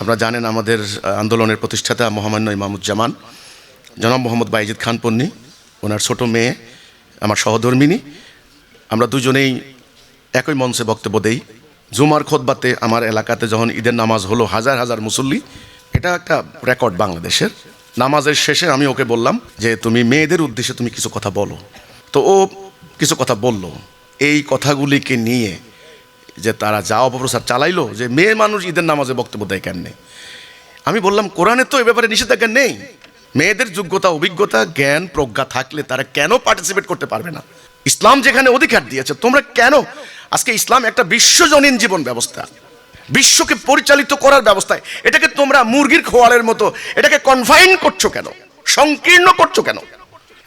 আপনারা জানেন আমাদের আন্দোলনের প্রতিষ্ঠাতা মহামান্য ইমামুজ্জামান। জনাব মোহাম্মদ বাইজিদ খান পন্নি, ওনার ছোট মেয়ে, আমার সহধর্মিনী। আমরা দুজনেই একই মঞ্চে বক্তব্য দেই। জুমার খোদবাতে আমার এলাকাতে যখন ঈদের নামাজ হলো, হাজার হাজার মুসল্লি, এটা একটা রেকর্ড বাংলাদেশের। নামাজের শেষে আমি ওকে বললাম যে, তুমি মেয়েদের উদ্দেশ্যে তুমি কিছু কথা বলো। তো ও কিছু কথা বলল। এই কথাগুলিকে নিয়ে যে তারা যা অপপ্রচার চালাইলো, যে মেয়ে মানুষ ঈদের নামাজে বক্তব্য দেয় কেন নেই আমি বললাম, কোরআনে তো এ ব্যাপারে নিষেধাজ্ঞা নেই। মেয়েদের যোগ্যতা, অভিজ্ঞতা, জ্ঞান, প্রজ্ঞা থাকলে তারা কেন পার্টিসিপেট করতে পারবে না? ইসলাম যেখানে অধিকার দিয়েছে, তোমরা কেন? আজকে ইসলাম একটা বিশ্বজনীন জীবন ব্যবস্থা। বিশ্বকে পরিচালিত করার ব্যবস্থায় এটাকে তোমরা মুরগির খোয়ালের মতো, এটাকে কনফাইন করছ কেন? সংকীর্ণ করছ কেন?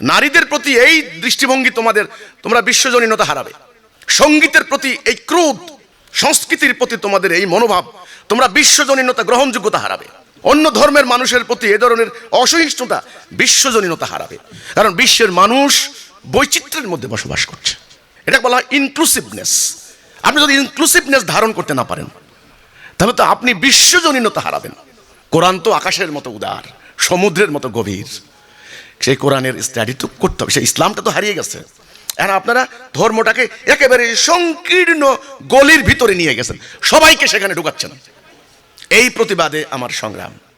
নারীদের প্রতি এই দৃষ্টিভঙ্গি তোমাদের, তোমরা বিশ্বজনীনতা হারাবে। সঙ্গীতের প্রতি এই ক্রোধ, সংস্কৃতির প্রতি তোমাদের এই মনোভাব, তোমরা বিশ্বজনীনতা গ্রহণযোগ্যতা হারাবে। অন্য ধর্মের মানুষের প্রতি এ ধরনের অসহিষ্ণুতা বিশ্বজনীনতা হারাবে। কারণ বিশ্বের মানুষ বৈচিত্র্যের মধ্যে বসবাস করছে। এটা বলা হয় ইনক্লুসিভনেস আপনি যদি ইনক্লুসিভনেস ধারণ করতে না পারেন, তাহলে তো আপনি বিশ্বজনীনতা হারাবেন। কোরআন তো আকাশের মতো উদার, সমুদ্রের মতো গভীর। সেই কোরআনের স্টাডি তো করতে হবে। সেই ইসলামটা তো হারিয়ে গেছে। আর আপনারা ধর্মটাকে একেবারে সংকীর্ণ গলির ভিতরে নিয়ে গেছেন। সবাইকে সেখানে ঢুকাচ্ছেন। এই প্রতিবাদে আমার সংগ্রাম।